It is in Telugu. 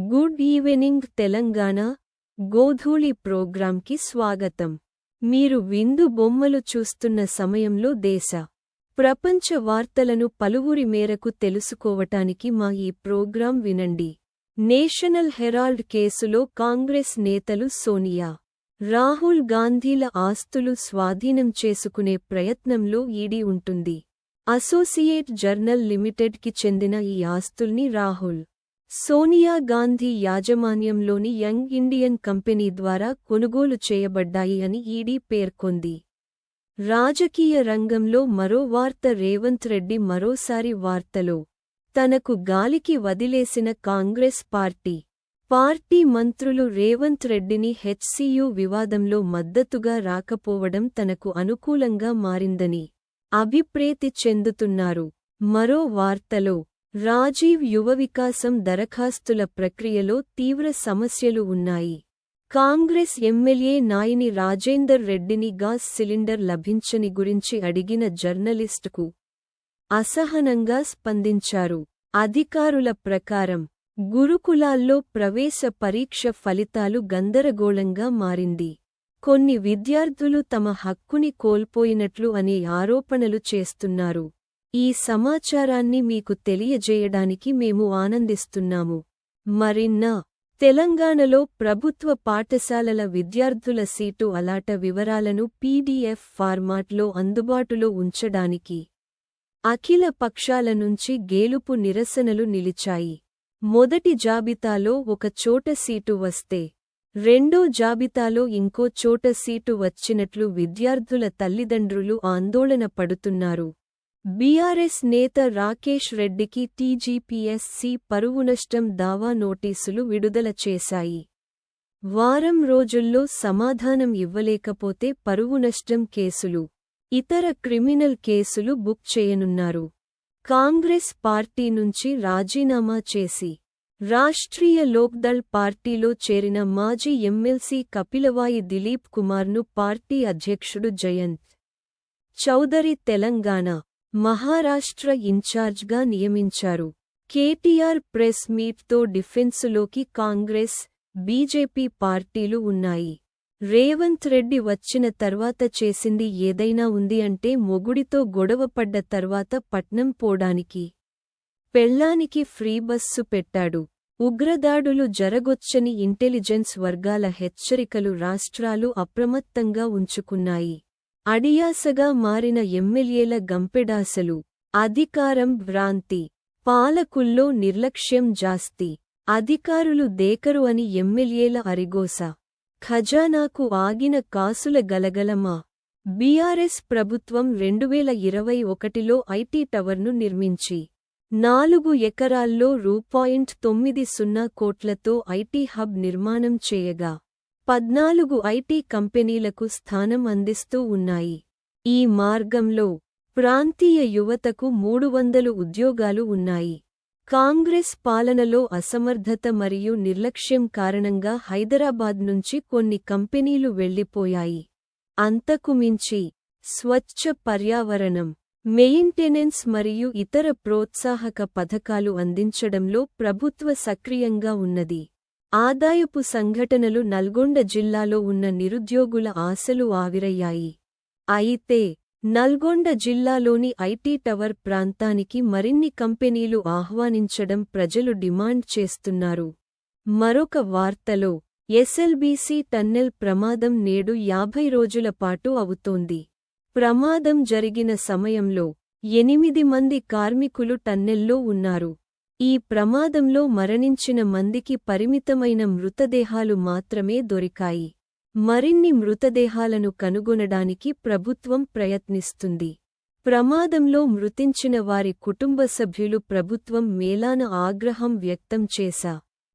గుడ్ ఈవెనింగ్ తెలంగాణ గోధూళి ప్రోగ్రాంకి స్వాగతం. మీరు విందు బొమ్మలు చూస్తున్న సమయంలో దేశ ప్రపంచ వార్తలను పలువురి మేరకు తెలుసుకోవటానికి మా ఈ ప్రోగ్రాం వినండి. నేషనల్ హెరాల్డ్ కేసులో కాంగ్రెస్ నేతలు సోనియా రాహుల్ గాంధీల ఆస్తులు స్వాధీనం చేసుకునే ప్రయత్నంలో ఈడీ ఉంటుంది. అసోసియేట్ జర్నల్ లిమిటెడ్కి చెందిన ఈ ఆస్తుల్ని రాహుల్ సోనియా గాంధీ యాజమాన్యంలోని యంగ్ ఇండియన్ కంపెనీ ద్వారా కొనుగోలు చేయబడ్డాయి అని ఈడీ పేర్కొంది. రాజకీయ రంగంలో మరో వార్త రేవంత్ రెడ్డి మరోసారి వార్తలో. తనకు గాలికి వదిలేసిన కాంగ్రెస్ పార్టీ. పార్టీ మంత్రులు రేవంత్ రెడ్డిని హెచ్సియు వివాదంలో మద్దతుగా రాకపోవడం తనకు అనుకూలంగా మారిందని అభిప్రేతి చెందుతున్నారు. మరో వార్తలో రాజీవ్ యువ వికాసం దరఖాస్తుల ప్రక్రియలో తీవ్ర సమస్యలు ఉన్నాయి. కాంగ్రెస్ ఎమ్మెల్యే నాయిని రాజేందర్ రెడ్డిని గ్యాస్ సిలిండర్ లభించని గురించి అడిగిన జర్నలిస్టుకు అసహనంగా స్పందించారు. అధికారుల ప్రకారం గురుకులాల్లో ప్రవేశ పరీక్ష ఫలితాలు గందరగోళంగా మారింది. కొన్ని విద్యార్థులు తమ హక్కుని కోల్పోయినట్లు అనే ఆరోపణలు చేస్తున్నారు. ఈ సమాచారాన్ని మీకు తెలియజేయడానికి మేము ఆనందిస్తున్నాము. మరిన్నా తెలంగాణలో ప్రభుత్వ పాఠశాలల విద్యార్థుల సీటు అలాట వివరాలను పీడీఎఫ్ ఫార్మాట్లో అందుబాటులో ఉంచడానికి అఖిల పక్షాల నుంచి గేలుపు నిరసనలు నిలిచాయి. మొదటి జాబితాలో ఒక చోట సీటు వస్తే రెండో జాబితాలో ఇంకో చోట సీటు వచ్చినట్లు విద్యార్థుల తల్లిదండ్రులు ఆందోళన పడుతున్నారు. బీఆర్ఎస్ నేత రాకేష్ రెడ్డికి టీజీపీఎస్సీ పరువు నష్టం దావా నోటీసులు విడుదల చేశాయి. వారం రోజుల్లో సమాధానం ఇవ్వలేకపోతే పరువు నష్టం కేసులు ఇతర క్రిమినల్ కేసులు బుక్ చేయనున్నారు. కాంగ్రెస్ పార్టీ నుంచి రాజీనామా చేసి రాష్ట్రీయ లోక్దళ్ పార్టీలో చేరిన మాజీ ఎమ్మెల్సీ కపిలవాయి దిలీప్ కుమార్ను పార్టీ అధ్యక్షుడు జయంత్ చౌదరి తెలంగాణ మహారాష్ట్ర ఇన్ఛార్జ్గా నియమించారు. కేటీఆర్ ప్రెస్ మీట్తో డిఫెన్సులోకి కాంగ్రెస్ బీజేపీ పార్టీలు ఉన్నాయి. రేవంత్ రెడ్డి వచ్చిన తర్వాత చేసింది ఏదైనా ఉంది అంటే మొగుడితో గొడవపడ్డ తర్వాత పట్నం పోడానికి పెళ్ళానికి ఫ్రీ బస్సు పెట్టాడు. ఉగ్రదాడులు జరగొచ్చని ఇంటెలిజెన్స్ వర్గాల హెచ్చరికలు రాష్ట్రాలు అప్రమత్తంగా ఉంచుకున్నాయి. అడియాసగా మారిన ఎమ్మెల్యేల గంపెడాసలు అధికారం భ్రాంతి పాలకుల్లో నిర్లక్ష్యం జాస్తి అధికారులు దేకరు అని ఎమ్మెల్యేల అరిగోస ఖజానాకు ఆగిన కాసుల గలగలమా? బీఆర్ఎస్ ప్రభుత్వం రెండువేల ఇరవై ఒకటిలో ఐటీ టవర్ను నిర్మించి నాలుగు ఎకరాల్లో రూపాయింట్ తొమ్మిది సున్నా కోట్లతో ఐటీ హబ్ నిర్మాణం చేయగా పద్నాలుగు ఐటీ కంపెనీలకు స్థానం అందిస్తూ ఉన్నాయి. ఈ మార్గంలో ప్రాంతీయ యువతకు మూడు వందలు ఉద్యోగాలు ఉన్నాయి. కాంగ్రెస్ పాలనలో అసమర్థత మరియు నిర్లక్ష్యం కారణంగా హైదరాబాద్ నుంచి కొన్ని కంపెనీలు వెళ్ళిపోయాయి. అంతకుమించి స్వచ్ఛ పర్యావరణం మెయింటెనెన్స్ మరియు ఇతర ప్రోత్సాహక పథకాలు అందించడంలో ప్రభుత్వ సక్రియంగా ఉన్నది. ఆదాయపు సంఘటనలు నల్గొండ జిల్లాలో ఉన్న నిరుద్యోగుల ఆశలు ఆవిరయ్యాయి. అయితే నల్గొండ జిల్లాలోని ఐటీ టవర్ ప్రాంతానికి మరిన్ని కంపెనీలు ఆహ్వానించడం ప్రజలు డిమాండ్ చేస్తున్నారు. మరొక వార్తలో ఎస్ఎల్బీసీ టన్నెల్ ప్రమాదం నేడు యాభై రోజుల పాటు అవుతోంది. ప్రమాదం జరిగిన సమయంలో ఎనిమిది మంది కార్మికులు టన్నెల్లో ఉన్నారు. ఈ ప్రమాదంలో మరణించిన మందికి పరిమితమైన మృతదేహాలు మాత్రమే దొరికాయి. మరిన్ని మృతదేహాలను కనుగొనడానికి ప్రభుత్వం ప్రయత్నిస్తుంది. ప్రమాదంలో మృతించిన వారి కుటుంబ సభ్యులు ప్రభుత్వం మేలాన ఆగ్రహం వ్యక్తం చేశా.